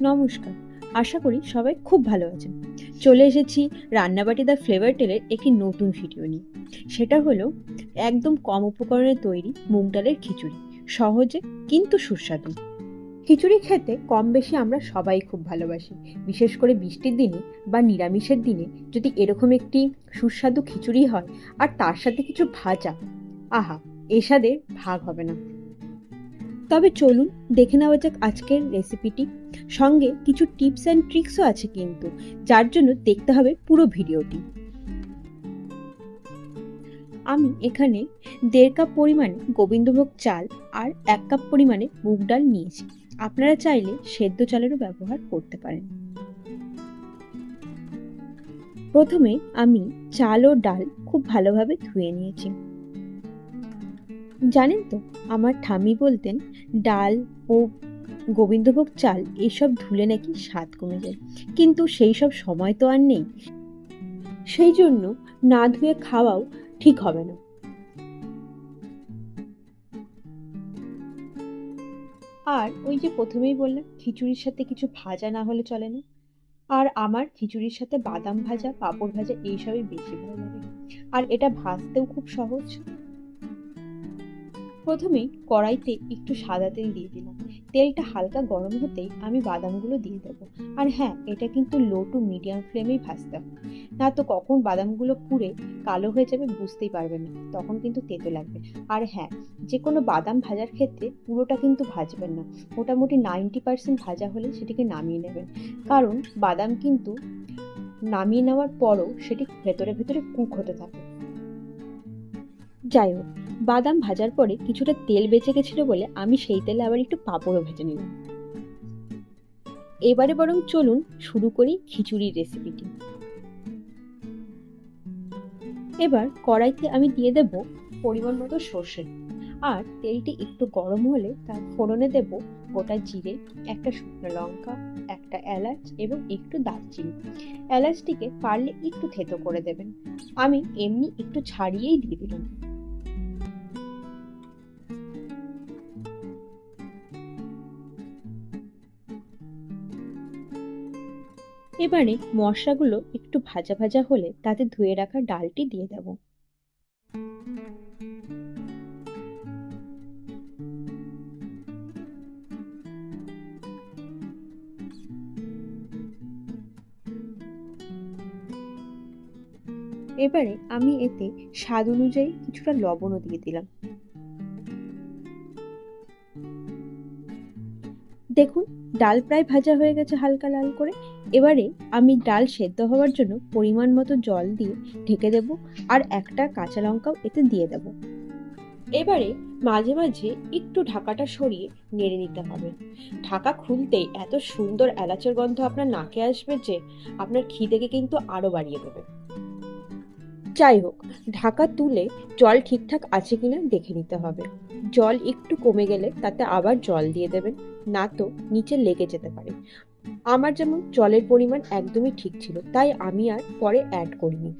নমস্কার, আশা করি সবাই খুব ভালো আছেন। চলে এসেছি রান্নাবাটি দ্য ফ্লেভার টেলের একটি নতুন ভিডিও নিয়ে। সেটা হলো একদম কম উপকরণে তৈরি মুগ ডালের খিচুড়ি, সহজে কিন্তু সুস্বাদু। খিচুড়ি খেতে কম বেশি আমরা সবাই খুব ভালোবাসি, বিশেষ করে বৃষ্টির দিনে বা নিরামিষের দিনে যদি এরকম একটি সুস্বাদু খিচুড়ি হয় আর তার সাথে কিছু ভাজা, আহা এসাদের ভাগ হবে না। তবে চলুন দেখে নেওয়া যাক আজকের রেসিপিটি সঙ্গে কিছু টিপস অ্যান্ড ট্রিক্সও আছে কিন্তু, যার জন্য দেখতে হবে পুরো ভিডিওটি। আমি এখানে দেড় কাপ পরিমাণে গোবিন্দভোগ চাল আর এক কাপ পরিমাণে মুগ ডাল নিয়েছি। আপনারা চাইলে সেদ্ধ চালেরও ব্যবহার করতে পারেন। প্রথমে আমি চাল ও ডাল খুব ভালোভাবে ধুয়ে নিয়েছি। জানেন তো, আমার ঠাম্মি বলতেন, ডাল ও গোবিন্দভোগ চাল, এসব ধুলে নাকি স্বাদ কমে যায়। কিন্তু সেই সব সময় তো আর নেই। সেই জন্য না ধুয়ে খাওয়াও ঠিক হবে না। আর ওই যে প্রথমেই বললাম, খিচুড়ির সাথে কিছু ভাজা না হলে চলে না। আর আমার খিচুড়ির সাথে বাদাম ভাজা, পাঁপড় ভাজা, এইসবই বেশি ভালো লাগে। আর এটা ভাজতেও খুব সহজ। প্রথমেই কড়াইতে একটু সাদা তেল দিয়ে দিলাম। তেলটা হালকা গরম হতেই আমি বাদামগুলো দিয়ে দেবো। আর হ্যাঁ এটা কিন্তু লো টু মিডিয়াম ফ্লেমেই ভাজতে হবে। না তো কখন বাদামগুলো পুড়ে কালো হয়ে যাবে বুঝতেই পারবেন না, তখন কিন্তু তেতো লাগবে। আর হ্যাঁ যে কোনো বাদাম ভাজার ক্ষেত্রে পুরোটা কিন্তু ভাজবেন না। মোটামুটি নাইনটি পার্সেন্ট ভাজা হলে সেটিকে নামিয়ে নেবেন। কারণ বাদাম কিন্তু নামিয়ে নেওয়ার পরও সেটি ভেতরে ভেতরে কুক হতে থাকে। যাই হোক বাদাম ভাজার পরে কিছুটা তেল বেঁচে গেছিল বলে আমি সেই তেলে আবার একটু পাঁপড়ও ভেজে নিলাম। এবারে বরং চলুন শুরু করি খিচুড়ির রেসিপিটি এবার কড়াইতে আমি দিয়ে দেব পরিমাণ মতো সর্ষে। আর তেলটি একটু গরম হলে তার ফোড়নে দেব গোটা জিরে, একটা শুকনো লঙ্কা, একটা এলাচ এবং একটু দারচিনি। এলাচটিকে পারলে একটু থেতো করে দেবেন। আমি এমনি একটু ছাড়িয়েই দিয়ে দিলাম। এবারে মশলাগুলো একটু ভাজা ভাজা হলে তাতে ধুয়ে রাখা ডালটি দিয়ে দেব। এবারে আমি এতে স্বাদ অনুযায়ী কিছুটা লবণও দিয়ে দিলাম। দেখুন, ডাল প্রায় ভাজা হয়ে গেছে হালকা লাল করে। এবারে আমি ডাল সেদ্ধ হওয়ার জন্য পরিমাণ মতো জল দিয়ে ঢেকে দেব আর একটা কাঁচা লঙ্কাও এতে দিয়ে দেব। এবারে মাঝে মাঝে একটু ঢাকাটা সরিয়ে নেড়ে নিতে হবে। ঢাকা খুলতেই এত সুন্দর এলাচের গন্ধ আপনার নাকে আসবে যে আপনার খিদেকে কিন্তু আরও বাড়িয়ে দেবে। যাই হোক, ঢাকা তুলে জল ঠিকঠাক আছে কিনা দেখে নিতে হবে। জল একটু কমে গেলে তাতে আবার জল দিয়ে দেবেন, না তো নিচে লেগে যেতে পারে। আমার যেমন জলের পরিমাণ একদমই ঠিক ছিল, তাই আমি আর পরে অ্যাড করিনি।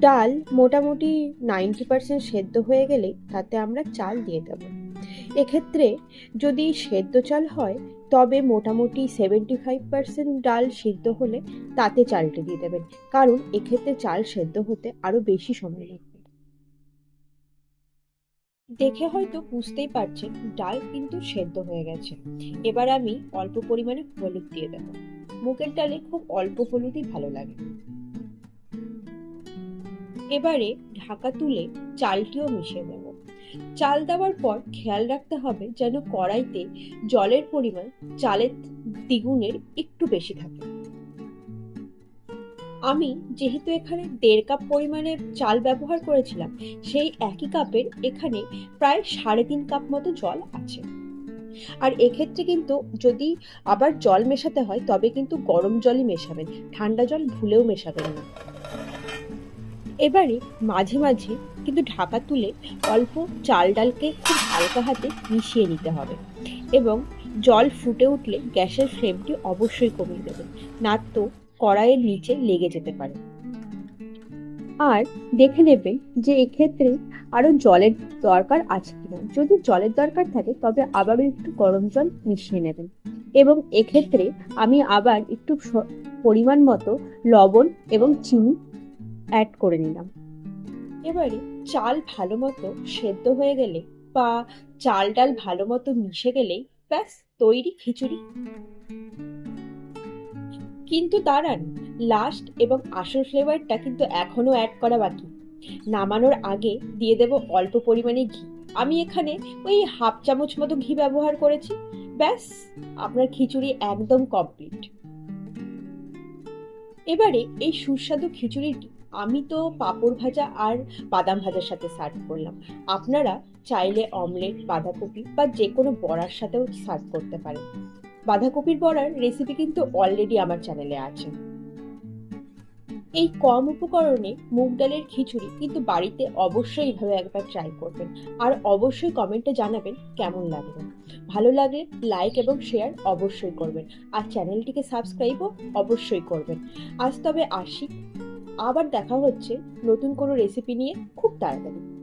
ডাল মোটামুটি নাইনটি পার্সেন্ট সেদ্ধ হয়ে গেলে তাতে আমরা চাল দিয়ে দেব। এক্ষেত্রে যদি সেদ্ধ চাল হয়, তবে মোটামুটি সেভেন্টি ফাইভ পার্সেন্ট ডাল সিদ্ধ হলে তাতে চালটি দিয়ে দেবেন। কারণ এক্ষেত্রে চাল সেদ্ধ হতে আরও বেশি সময় লাগবে। দেখে হয়তো বুঝতেই পারছেন, ডাল কিন্তু সেদ্ধ হয়ে গেছে। এবার আমি অল্প পরিমাণে হলুদ দিয়ে দেবো। মুগের ডালে খুব অল্প হলুদই ভালো লাগে। এবারে ঢাকা তুলে চালটিও মিশিয়ে দেব চাল দেওয়ার পর খেয়াল রাখতে হবে যেন কড়াইতে জলের পরিমাণ চালের দ্বিগুণের একটু বেশি থাকে। আমি যেহেতু এখানে দেড় কাপ পরিমাণে চাল ব্যবহার করেছিলাম, সেই একই কাপের এখানে প্রায় সাড়ে তিন কাপ মতো জল আছে। আর এক্ষেত্রে কিন্তু যদি আবার জল মেশাতে হয়, তবে কিন্তু গরম জলই মেশাবেন, ঠান্ডা জল ভুলেও মেশাবেন না। এবারে মাঝে মাঝে কিন্তু ঢাকা তুলে অল্প চাল ডালকে খুব হালকা হাতে মিশিয়ে নিতে হবে এবং জল ফুটে উঠলে গ্যাসের ফ্লেমটি অবশ্যই কমিয়ে দেবে। না তো কড়াইয়ের নিচে লেগে যেতে পারে। আর দেখে নেবেন যে এক্ষেত্রে আরও জলের দরকার আছে কিনা। যদি জলের দরকার থাকে, তবে আবারও একটু গরম জল মিশিয়ে নেবেন। এবং এক্ষেত্রে আমি আবার একটু পরিমাণ মতো লবণ এবং চিনি অ্যাড করে নিলাম। এবারে চাল ভালো মতো সেদ্ধ হয়ে গেলে বা চাল ডাল ভালো মতো মিশে গেলেই ব্যাস, তৈরি খিচুড়ি। কিন্তু দাঁড়ান লাস্ট এবং আসল ফ্লেভারটা কিন্তু এখনও অ্যাড করা বাকি। নামানোর আগে দিয়ে দেব অল্প পরিমাণে ঘি। আমি এখানে ওই হাফ চামচ মতো ঘি ব্যবহার করেছি। ব্যাস, আপনার খিচুড়ি একদম কমপ্লিট এবারে এই সুস্বাদু খিচুড়িটি আমি তো পাঁপড় ভাজা আর বাদাম ভাজার সাথে সার্ভ করলাম। আপনারা চাইলে অমলেট বাঁধাকপি বা যে কোনো বড়ার সাথেও সার্ভ করতে পারেন। বাঁধাকপির বড়ার রেসিপি কিন্তু অলরেডি আমার চ্যানেলে আছে। এই কম উপকরণে মুগ ডালের খিচুড়ি কিন্তু বাড়িতে অবশ্যই এভাবে একবার ট্রাই করবেন। আর অবশ্যই কমেন্টে জানাবেন কেমন লাগবে ভালো লাগলে লাইক এবং শেয়ার অবশ্যই করবেন। আর চ্যানেলটিকে সাবস্ক্রাইবও অবশ্যই করবেন। আজ তবে আসি। আবার দেখা হচ্ছে নতুন কোনো রেসিপি নিয়ে খুব তাড়াতাড়ি।